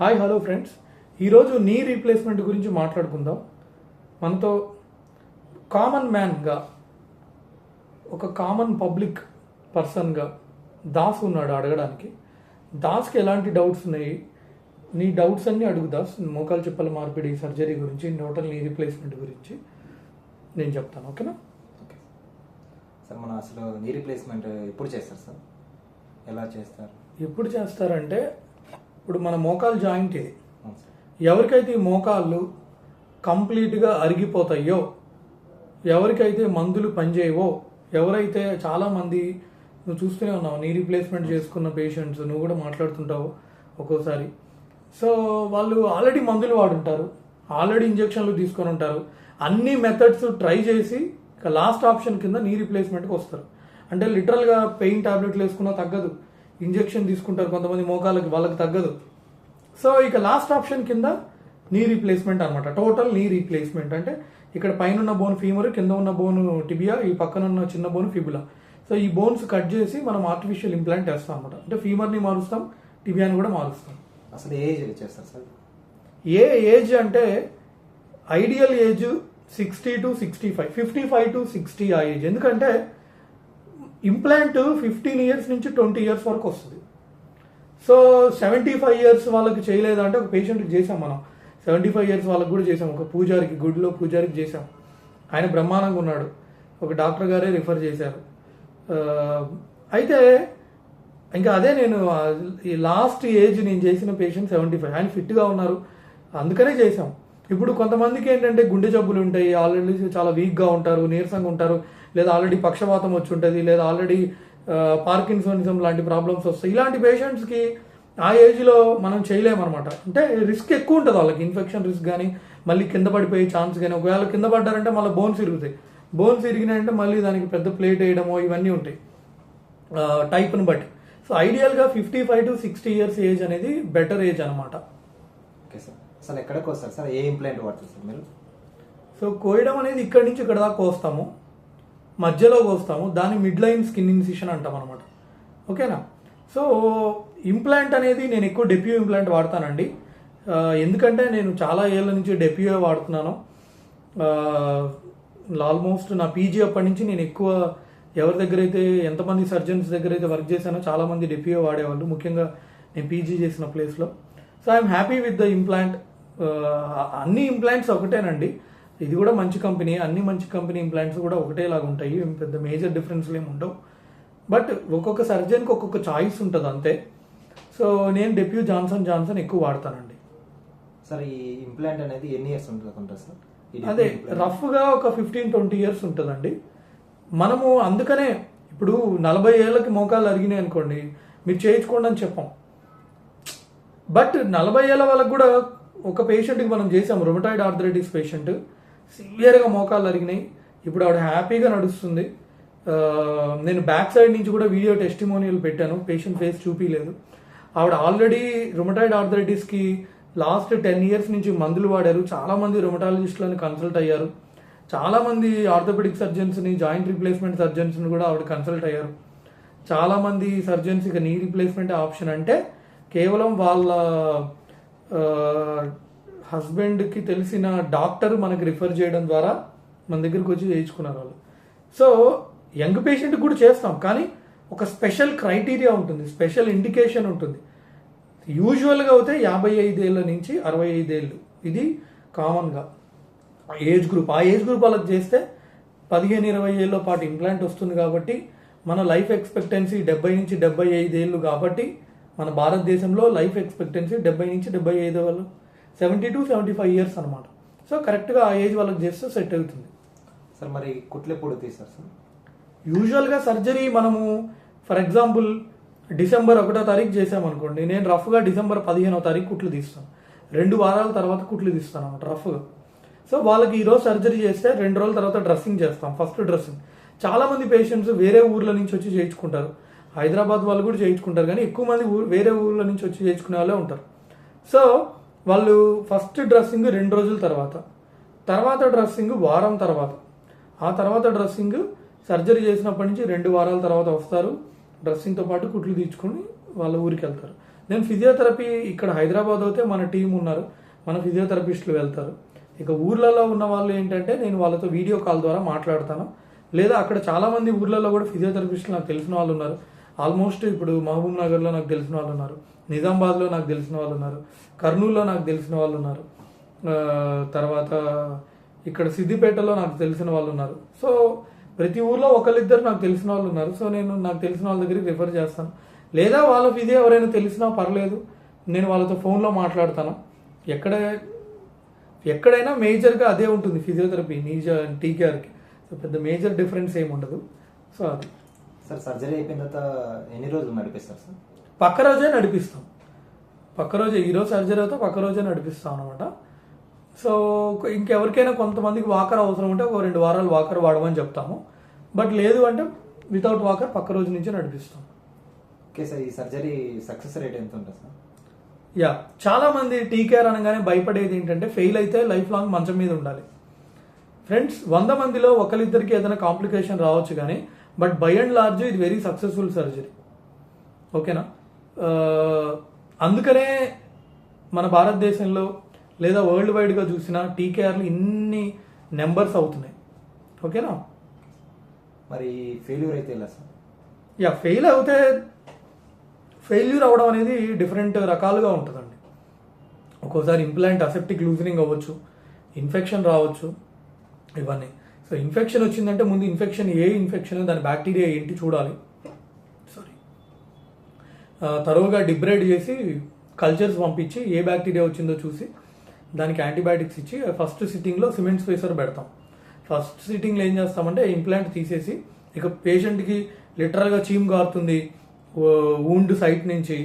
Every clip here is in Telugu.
హాయ్ హలో ఫ్రెండ్స్ ఈరోజు నీ రీప్లేస్మెంట్ గురించి మాట్లాడుకుందాం. మనతో కామన్ మ్యాన్గా ఒక కామన్ పబ్లిక్ పర్సన్గా దాస్ ఉన్నాడు అడగడానికి. దాస్కి ఎలాంటి డౌట్స్ ఉన్నాయి? నీ డౌట్స్ అన్నీ అడుగు దాస్. మోకాలు చెప్పల మార్పిడి సర్జరీ గురించి టోటల్ నీ రీప్లేస్మెంట్ గురించి నేను చెప్తాను ఓకేనా? ఓకే. సార్ మనం అసలు నీ రీప్లేస్మెంట్ ఎప్పుడు చేస్తారు సార్? ఎలా చేస్తారు? ఎప్పుడు చేస్తారంటే ఇప్పుడు మన మోకాలు జాయింట్ ఇది ఎవరికైతే ఈ మోకాళ్ళు కంప్లీట్గా అరిగిపోతాయో ఎవరికైతే మందులు పనిచేయవో ఎవరైతే చాలామంది నువ్వు చూస్తూనే ఉన్నావు నీ రీప్లేస్మెంట్ చేసుకున్న పేషెంట్స్ నువ్వు కూడా మాట్లాడుతుంటావు ఒక్కోసారి. సో వాళ్ళు ఆల్రెడీ మందులు వాడుంటారు ఆల్రెడీ ఇంజెక్షన్లు తీసుకొని ఉంటారు. అన్ని మెథడ్స్ ట్రై చేసి ఇక లాస్ట్ ఆప్షన్ కింద నీ రీప్లేస్మెంట్కి వస్తారు. అంటే లిటరల్గా పెయిన్ టాబ్లెట్లు వేసుకున్నా తగ్గదు. ఇంజెక్షన్ తీసుకుంటారు కొంతమంది మోకాలకి వాళ్ళకి తగ్గదు. సో ఇక లాస్ట్ ఆప్షన్ కింద నీ రీప్లేస్మెంట్ అనమాట టోటల్ నీ రీప్లేస్మెంట్ అంటే ఇక్కడ పైన ఉన్న బోన్ ఫీమర్ కింద ఉన్న బోన్ టిబియా ఈ పక్కన ఉన్న చిన్న బోన్ ఫిబులా సో ఈ బోన్స్ కట్ చేసి మనం ఆర్టిఫిషియల్ ఇంప్లాంట్ వేస్తాం అనమాట అంటే ఫీమర్ని మారుస్తాం టిబియాని కూడా మారుస్తాం. అసలు ఏజ్ చేస్తారు సార్? ఏ ఏజ్ అంటే ideal age sixty to sixty five fifty five to sixty ఆ ఏజ్ ఎందుకంటే ఇంప్లాంట్ ఫిఫ్టీన్ ఇయర్స్ నుంచి ట్వంటీ ఇయర్స్ వరకు వస్తుంది. సో సెవెంటీ ఫైవ్ ఇయర్స్ వాళ్ళకి చేయలేదు అంటే ఒక పేషెంట్కి చేసాం మనం. సెవెంటీ ఫైవ్ ఇయర్స్ వాళ్ళకి కూడా చేసాం ఒక పూజారికి గుడిలో పూజారికి చేసాం ఆయన బ్రహ్మాండంగా ఉన్నాడు. ఒక డాక్టర్ గారే రిఫర్ చేశారు. అయితే ఇంకా అదే నేను ఈ లాస్ట్ ఏజ్ నేను చేసిన పేషెంట్ సెవెంటీ ఫైవ్ ఆయన ఫిట్గా ఉన్నారు. అందుకనే చేసాం ఇప్పుడు కొంతమందికి ఏంటంటే గుండె జబ్బులు ఉంటాయి ఆల్రెడీ చాలా వీక్గా ఉంటారు నీరసంగా ఉంటారు లేదా ఆల్రెడీ పక్షవాతం వచ్చి ఉంటుంది లేదా ఆల్రెడీ పార్కిన్సోనిజం లాంటి ప్రాబ్లమ్స్ వస్తాయి. ఇలాంటి పేషెంట్స్కి ఆ ఏజ్లో మనం చేయలేమన్నమాట అంటే రిస్క్ ఎక్కువ ఉంటుంది వాళ్ళకి. ఇన్ఫెక్షన్ రిస్క్ కానీ మళ్ళీ కింద పడిపోయే ఛాన్స్ కానీ ఒకవేళ కింద పడ్డారంటే మళ్ళీ బోన్స్ ఇరుగుతాయి. బోన్స్ ఇరిగినాయంటే మళ్ళీ దానికి పెద్ద ప్లేట్ వేయడమో ఇవన్నీ ఉంటాయి. టైప్ని బట్టి. So ఐడియల్గా fifty five to sixty years age అనేది బెటర్ ఏజ్ అనమాట ఓకే సార్ అసలు ఎక్కడికి వస్తారు? సార్ ఏ ఇంప్లాంట్ వాడుతుంది సార్ మీరు? సో కోయడం అనేది ఇక్కడి నుంచి ఇక్కడ దాకా కోస్తాము. మధ్యలో కోస్తాము. దాన్ని మిడ్ లైన్ స్కిన్ ఇన్సిషన్ అంటాం అనమాట ఓకేనా? సో ఇంప్లాంట్ అనేది నేను ఎక్కువ డెప్యూ ఇంప్లాంట్ వాడతానండి. ఎందుకంటే నేను చాలా ఏళ్ళ నుంచి డెప్యూఏ వాడుతున్నాను. ఆల్మోస్ట్ నా పీజీ అప్పటి నుంచి నేను ఎక్కువ ఎవరి దగ్గర అయితే ఎంతమంది సర్జన్స్ దగ్గర అయితే వర్క్ చేశానో చాలామంది డెప్యూ వాడేవాళ్ళు. ముఖ్యంగా నేను పీజీ చేసిన ప్లేస్లో so I'm happy with the implant అన్ని ఇంప్లాంట్స్ ఒకటేనండి. ఇది కూడా మంచి కంపెనీ అన్ని మంచి కంపెనీ ఇంప్లాంట్స్ కూడా ఒకటేలాగా ఉంటాయి. పెద్ద మేజర్ డిఫరెన్స్లు ఏమి ఉండవు. బట్ ఒక్కొక్క సర్జన్కి ఒక్కొక్క చాయిస్ ఉంటుంది అంతే. సో నేను డెప్యూ జాన్సన్ జాన్సన్ ఎక్కువ వాడతానండి. సార్ ఈ ఇంప్లాంట్ అనేది ఎన్ని ఇయర్స్ ఉంటుంది సార్? అదే? రఫ్గా ఒక ఫిఫ్టీన్ ట్వంటీ ఇయర్స్ ఉంటుందండి. మనము అందుకనే ఇప్పుడు నలభై ఏళ్ళకి మోకాలు అరిగినాయి అనుకోండి మీరు చేయించుకోండి అని చెప్పాం. బట్ నలభై ఏళ్ళ వాళ్ళకు కూడా ఒక పేషెంట్కి మనం చేసాం రొమటాయిడ్ ఆర్థరైటిస్ పేషెంట్ సివియర్గా మోకాలు అరిగినాయి. ఇప్పుడు ఆవిడ హ్యాపీగా నడుస్తుంది. నేను బ్యాక్ సైడ్ నుంచి కూడా వీడియో టెస్టిమోనియల్ పెట్టాను. పేషెంట్ ఫేస్ చూపించలేదు ఆవిడ ఆల్రెడీ రొమటాయిడ్ ఆర్థరైటిస్కి లాస్ట్ టెన్ ఇయర్స్ నుంచి మందులు వాడారు. చాలామంది రొమటాలజిస్టులను కన్సల్ట్ అయ్యారు. చాలామంది ఆర్థోపెడిక్ సర్జన్స్ని జాయింట్ రీప్లేస్మెంట్ సర్జన్స్ని కూడా ఆవిడ కన్సల్ట్ అయ్యారు. చాలామంది సర్జన్స్ ఇక నీ రీప్లేస్మెంట్ ఆప్షన్ అంటే కేవలం వాళ్ళ హస్బెండ్కి తెలిసిన డాక్టర్ మనకి రిఫర్ చేయడం ద్వారా మన దగ్గరికి వచ్చి చేయించుకున్నారు వాళ్ళు. సో యంగ్ పేషెంట్ కూడా చేస్తాం కానీ ఒక స్పెషల్ క్రైటీరియా ఉంటుంది స్పెషల్ ఇండికేషన్ ఉంటుంది. యూజువల్గా అయితే యాభై ఐదేళ్ళ నుంచి అరవై ఐదేళ్ళు. ఇది కామన్గా. ఏజ్ గ్రూప్ ఆ ఏజ్ గ్రూప్ వాళ్ళకి చేస్తే పదిహేను ఇరవై ఏళ్ళ పాటు ఇంప్లాంట్ వస్తుంది కాబట్టి మన లైఫ్ ఎక్స్పెక్టెన్సీ డెబ్బై నుంచి డెబ్బై ఐదేళ్ళు కాబట్టి మన భారతదేశంలో లైఫ్ ఎక్స్పెక్టెన్సీ డెబ్బై నుంచి డెబ్బై ఐదు వాళ్ళు seventy to seventy five years అనమాట సో కరెక్ట్గా ఆ ఏజ్ వాళ్ళకి చేస్తే సెట్ అవుతుంది. సార్ మరి కుట్లు ఎప్పుడు తీస్తారు సార్ యూజువల్గా సర్జరీ మనము ఫర్ ఎగ్జాంపుల్ డిసెంబర్ ఒకటో తారీఖు చేసామనుకోండి నేను రఫ్గా డిసెంబర్ పదిహేనో తారీఖు కుట్లు తీస్తాను. రెండు వారాల తర్వాత కుట్లు తీస్తాను అనమాట రఫ్గా సో వాళ్ళకి ఈరోజు సర్జరీ చేస్తే రెండు రోజుల తర్వాత డ్రెస్సింగ్ చేస్తాం ఫస్ట్ డ్రెస్సింగ్ చాలా మంది పేషెంట్స్ వేరే ఊర్ల నుంచి వచ్చి చేయించుకుంటారు. హైదరాబాద్ వాళ్ళు కూడా చేయించుకుంటారు కానీ ఎక్కువ మంది ఊరు వేరే ఊర్ల నుంచి వచ్చి చేయించుకునే వాళ్ళే ఉంటారు. సో వాళ్ళు ఫస్ట్ డ్రెస్సింగ్ రెండు రోజుల తర్వాత తర్వాత డ్రెస్సింగ్ వారం తర్వాత. ఆ తర్వాత డ్రెస్సింగ్ సర్జరీ చేసినప్పటి నుంచి రెండు వారాల తర్వాత వస్తారు. డ్రెస్సింగ్తో పాటు కుట్లు తీర్చుకొని వాళ్ళ ఊరికి వెళ్తారు. నేను ఫిజియోథెరపీ ఇక్కడ హైదరాబాద్ అయితే మన టీం ఉన్నారు. మన ఫిజియోథెరపిస్టులు వెళ్తారు. ఇక ఊర్లలో ఉన్న వాళ్ళు ఏంటంటే నేను వాళ్ళతో వీడియో కాల్ ద్వారా మాట్లాడతాను. లేదా అక్కడ చాలా మంది ఊర్లలో కూడా ఫిజియోథెరపిస్టులు నాకు తెలిసిన వాళ్ళు ఉన్నారు. ఆల్మోస్ట్ ఇప్పుడు మహబూబ్ నగర్లో నాకు తెలిసిన వాళ్ళు ఉన్నారు నిజామాబాద్లో నాకు తెలిసిన వాళ్ళు ఉన్నారు కర్నూలులో నాకు తెలిసిన వాళ్ళు ఉన్నారు తర్వాత ఇక్కడ సిద్దిపేటలో నాకు తెలిసిన వాళ్ళు ఉన్నారు. సో ప్రతి ఊర్లో ఒకళ్ళిద్దరు నాకు తెలిసిన వాళ్ళు ఉన్నారు. సో నేను నాకు తెలిసిన వాళ్ళ దగ్గరికి రిఫర్ చేస్తాను. లేదా వాళ్ళ ఫిజి ఎవరైనా తెలిసినా పర్లేదు నేను వాళ్ళతో ఫోన్లో మాట్లాడతాను. ఎక్కడ ఎక్కడైనా మేజర్గా అదే ఉంటుంది ఫిజియోథెరపీ నీజ టీకేఆర్కి సో పెద్ద మేజర్ డిఫరెన్స్ ఏమి ఉండదు. సో అది. సార్ సర్జరీ అయిపోయిన తర్వాత ఎన్ని రోజులు నడిపిస్తారు సార్? పక్క రోజే నడిపిస్తాం. పక్క రోజే ఈరోజు సర్జరీ అయితే పక్క రోజే నడిపిస్తాం అనమాట సో ఇంకెవరికైనా కొంతమందికి వాకర్ అవసరం ఉంటే ఒక రెండు వారాలు వాకర్ వాడమని చెప్తాము. బట్ లేదు అంటే వితౌట్ వాకర్ పక్క రోజు నుంచి నడిపిస్తాం. ఓకే సార్ ఈ సర్జరీ సక్సెస్ రేట్ ఎంత ఉంటుంది సార్? యా చాలా మంది టీకేఆర్ అనగానే భయపడేది ఏంటంటే ఫెయిల్ అయితే లైఫ్ లాంగ్ మంచం మీద ఉండాలి. ఫ్రెండ్స్ వంద మందిలో ఒకరిద్దరికి ఏదైనా కాంప్లికేషన్ రావచ్చు కానీ బట్ బై అండ్ లార్జ్ ఇది వెరీ సక్సెస్ఫుల్ సర్జరీ ఓకేనా అందుకనే మన భారతదేశంలో లేదా వరల్డ్ వైడ్గా చూసిన టీకేఆర్లు ఇన్ని నెంబర్స్ అవుతున్నాయి. ఓకేనా మరి ఫెయిల్యూర్ అయితే ఎలా సార్? యా ఫెయిల్ అవుతే ఫెయిల్యూర్ అవ్వడం అనేది డిఫరెంట్ రకాలుగా ఉంటుందండి. ఒక్కోసారి ఇంప్లాంట్ అసెప్టిక్ లూజనింగ్ అవ్వచ్చు ఇన్ఫెక్షన్ రావచ్చు ఇవన్నీ. సో ఇన్ఫెక్షన్ వచ్చిందంటే ముందు ఇన్ఫెక్షన్ ఏ ఇన్ఫెక్షన్ దాని బ్యాక్టీరియా ఏంటి చూడాలి. సారీ తరువుగా డిబ్రేడ్ చేసి కల్చర్స్ పంపించి ఏ బ్యాక్టీరియా వచ్చిందో చూసి దానికి యాంటీబయాటిక్స్ ఇచ్చి ఫస్ట్ సిట్టింగ్లో సిమెంట్ స్పేసర్ పెడతాం. ఫస్ట్ సిట్టింగ్లో ఏం చేస్తామంటే ఇంప్లాంట్ తీసేసి ఇక పేషెంట్కి లిటరల్గా చీమ్ గారుతుంది ఊండ్ సైట్ నుంచి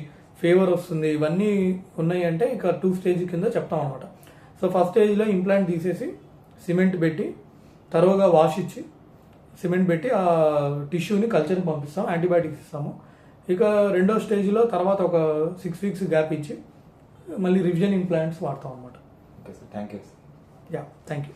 ఫీవర్ వస్తుంది ఇవన్నీ ఉన్నాయి అంటే ఇక టూ స్టేజ్ కింద చెప్తాం అనమాట సో ఫస్ట్ స్టేజ్లో ఇంప్లాంట్ తీసేసి సిమెంట్ పెట్టి తరువుగా వాష్ ఇచ్చి సిమెంట్ పెట్టి ఆ టిష్యూని కల్చర్కి పంపిస్తాం యాంటీబయాటిక్స్ ఇస్తాము. ఇక రెండో స్టేజ్లో తర్వాత ఒక సిక్స్ వీక్స్ గ్యాప్ ఇచ్చి మళ్ళీ రివిజన్ ఇంప్లాంట్స్ వాడతాం అనమాట okay sir thank you yeah thank you